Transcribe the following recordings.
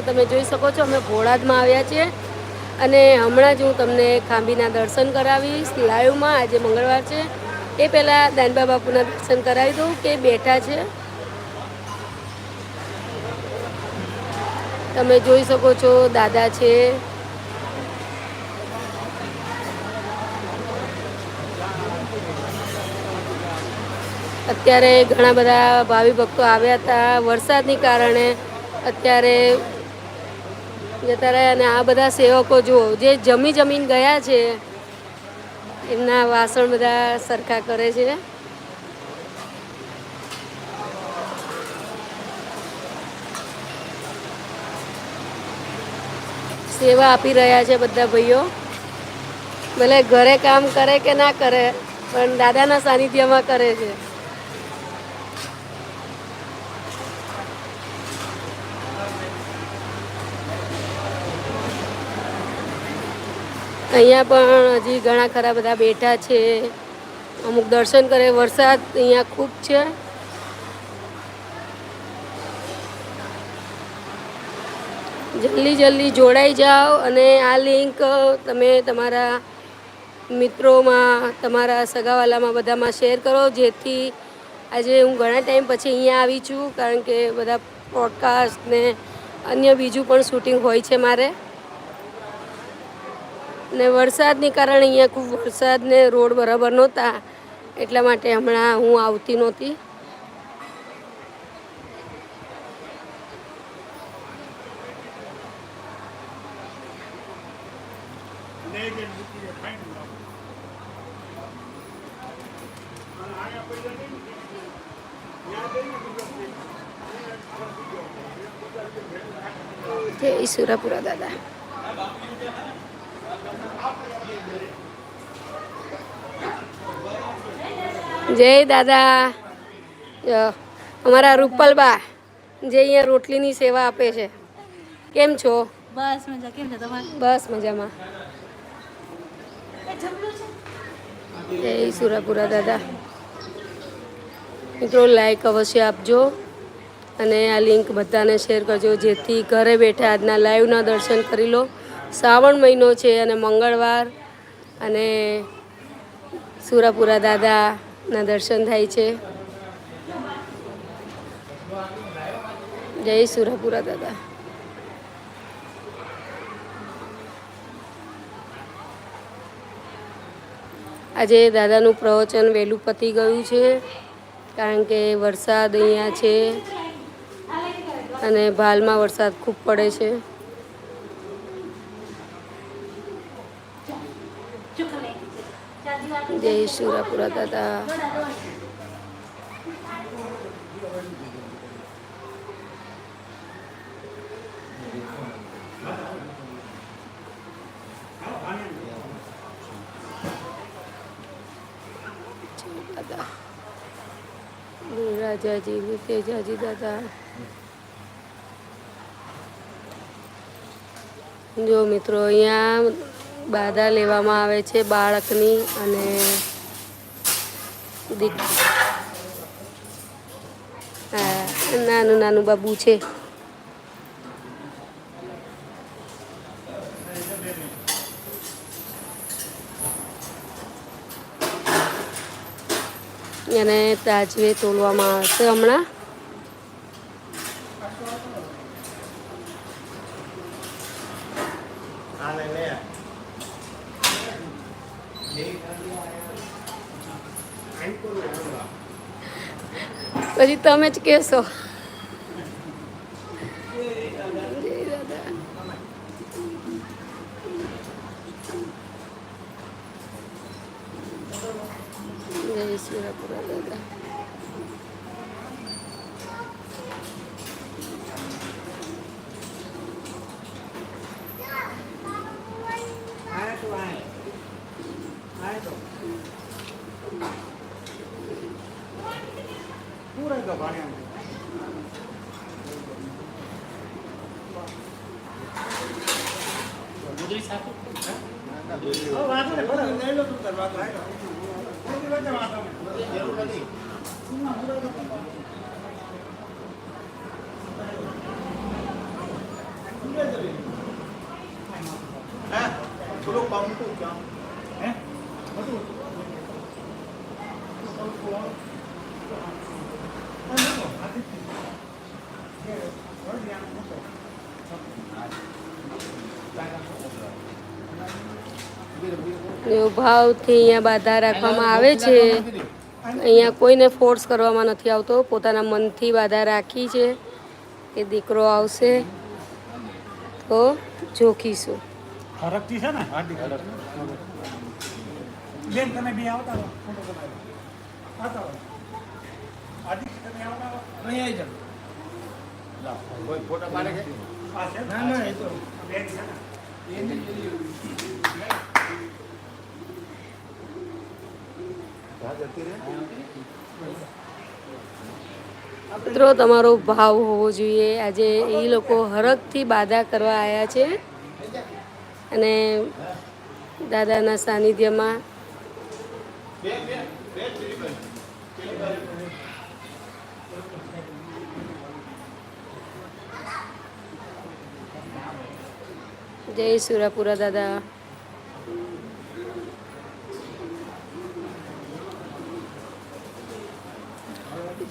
તમે જોઈ શકો છો, અમે ભોળાદમાં આવ્યા છીએ. અને હમણાં જ હું તમને ખાંભીના દર્શન કરાવીશ. લાઈવમાં આજે મંગળવાર છે. એ પહેલાં દાનબા બાપુના દર્શન કરાવી દઉં કે બેઠા છે. તમે જોઈ શકો છો, દાદા છે. અત્યારે ઘણા બધા ભાવિ ભક્તો આવ્યા હતા. વરસાદની કારણે અત્યારે જતા રહ્યા અને આ બધા સેવકો જુઓ, જે જમી જમીન ગયા છે, એમના વાસણ બધા સરખા કરે છે. સેવા આપી રહ્યા છે બધા ભાઈઓ. ભલે ઘરે કામ કરે કે ના કરે, પણ દાદાના સાનિધ્યમાં કરે છે. અહીંયા પણ હજી ઘણા ખરા બધા બેઠા છે. અમુક દર્શન કરે, વરસાદ અહીંયા ખૂબ છે. જલ્દી જલ્દી જોડાઈ જાઓ અને આ લિંક તમે તમારા મિત્રોમાં, તમારા સગાવાલામાં બધામાં શેર કરો, જેથી આજે હું ઘણા ટાઈમ પછી અહીંયા આવી છું, કારણ કે બધા પોડકાસ્ટ ને અન્ય બીજું પણ શૂટિંગ હોય છે મારે. ને વરસાદની કારણે અહીંયા ખૂબ વરસાદ ને રોડ બરાબર નહોતા. એટલા માટે હમણાં હું આવતી નહોતી. જય સુરાપુરા દાદા. જય દાદા. અમારા રૂપલબા જે અહીંયા રોટલીની સેવા આપે છે. કેમ છો? બસ મજા કેમ છે તમારે? બસ મજામાં. જય સુરાપુરા દાદા. મિત્રો લાઈક અવશ્ય આપજો અને આ લિંક બધાને શેર કરજો જેથી ઘરે બેઠા આજના લાઈવના દર્શન કરી લો. શ્રાવણ મહિનો છે અને મંગળવાર અને સુરાપુરા દાદાના દર્શન થાય છે. જય સુરાપુરા દાદા. આજે દાદાનું પ્રવચન વહેલું પતી ગયું છે, કારણ કે વરસાદ અહીંયા છે અને ભાલમાં વરસાદ ખૂબ પડે છે. જય સુરાપુરા દાદા જય દાદા રાજાજી તેજાજી દાદા જો મિત્રો અહીંયા બાધા લેવામાં આવે છે બાળકની અને નાનું નાનું બાબુ છે. એને તાજવે તોલવામાં આવશે હમણાં. પછી તમે જ કહેશો જય દાદા చౌదరి సార్ થોડો પંપ ક્યાં હે બધું એવો ભાવથી અહીંયા બાધા રાખવામાં આવે છે. અહીંયા કોઈને ફોર્સ કરવામાં નથી આવતો. પોતાના મનથી બાધા રાખી છે કે દીકરો આવશે તો જોખીશું. ફોટો. આ છે ના? ના એ તો બેન છે ને? મિત્રો, તમારો ભાવ હોવો જોઈએ. આજે એ લોકો હરખથી બાધા કરવા આવ્યા છે. અને દાદાના સાનિધ્યમાં જય સુરાપુરા દાદા.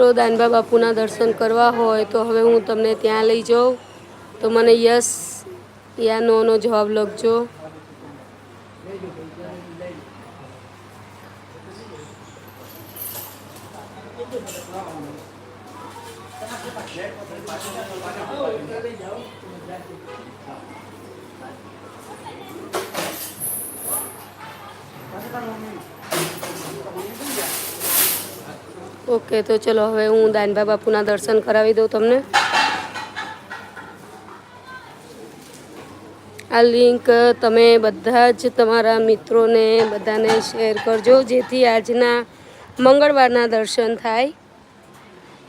મિત્રો દાનબા બાપુના દર્શન કરવા હોય તો હવે હું તમને ત્યાં લઈ જાઉં. તો મને યસ, યા નો નો જવાબ લખજો. ઓકે, તો ચલો હવે હું દાનબા બાપુના દર્શન કરાવી દઉં તમને. આ લિંક તમે બધા જ તમારા મિત્રોને બધાને શેર કરજો, જેથી આજના મંગળવારના દર્શન થાય.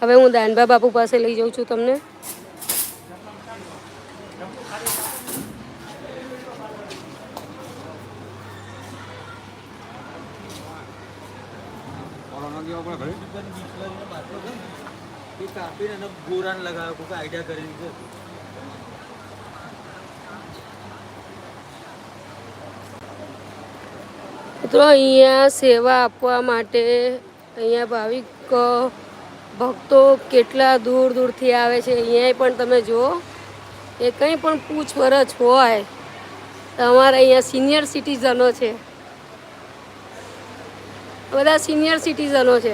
હવે હું દાનબા બાપુ પાસે લઈ જાઉં છું તમને. એ કાપીને એને ગોરાન લગાવ્યો કોઈ આઈડિયા કરીને છે. મિત્રો અહીંયા સેવા આપવા માટે અહીંયા ભાવિક ભક્તો કેટલા દૂર દૂરથી આવે છે અહીંયા પણ તમે જુઓ. એ કંઈ પણ પૂછપરછ હોય તમારા અહીંયા સિનિયર સિટીઝનો છે. બધા સિનિયર સિટીઝનો છે.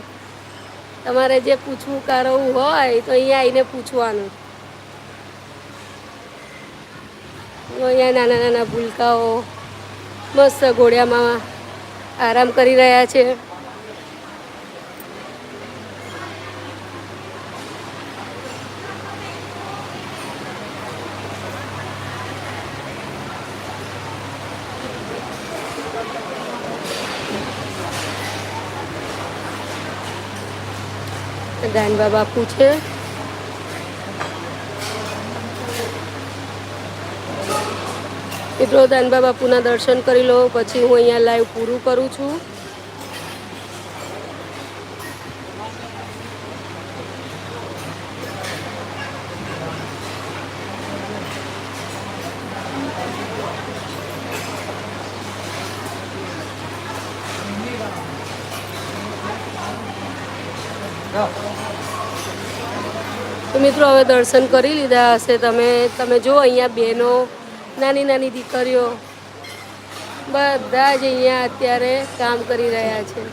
તમારે જે પૂછવું કરવું હોય તો અહીંયા આવીને પૂછવાનું. અહીંયા નાના નાના ભૂલકાઓ, મસ્ત ઘોડિયામાં આરામ કરી રહ્યા છે. દાનબા બાપુ છે. મિત્રો દાનબા બાપુના દર્શન કરી લો, પછી હું અહીંયા લાઈવ પૂરું કરું છું. તો મિત્રો હવે દર્શન કરી લીધા હશે. તમે તમે જો અહીંયા બહેનો, નાની નાની દીકરીઓ, બધા જ અહીંયા અત્યારે કામ કરી રહ્યા છે.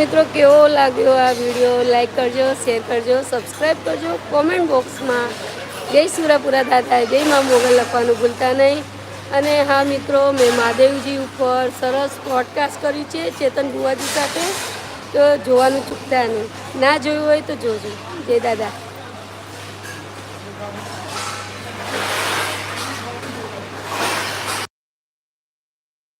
મિત્રો, કેવો લાગ્યો આ વીડિયો લાઈક કરજો શેર કરજો સબસ્ક્રાઈબ કરજો. કોમેન્ટ બોક્સમાં જય સુરાપુરા દાદા જય મા મોગલ લખવાનું ભૂલતા નહીં. અને હા મિત્રો, મેં મહાદેવજી ઉપર સરસ પોડકાસ્ટ કર્યું છે ચેતન બુવાજી સાથે. તો જોવાનું ચૂકતા નહીં. ના જોયું હોય તો જોજો. જય દાદા.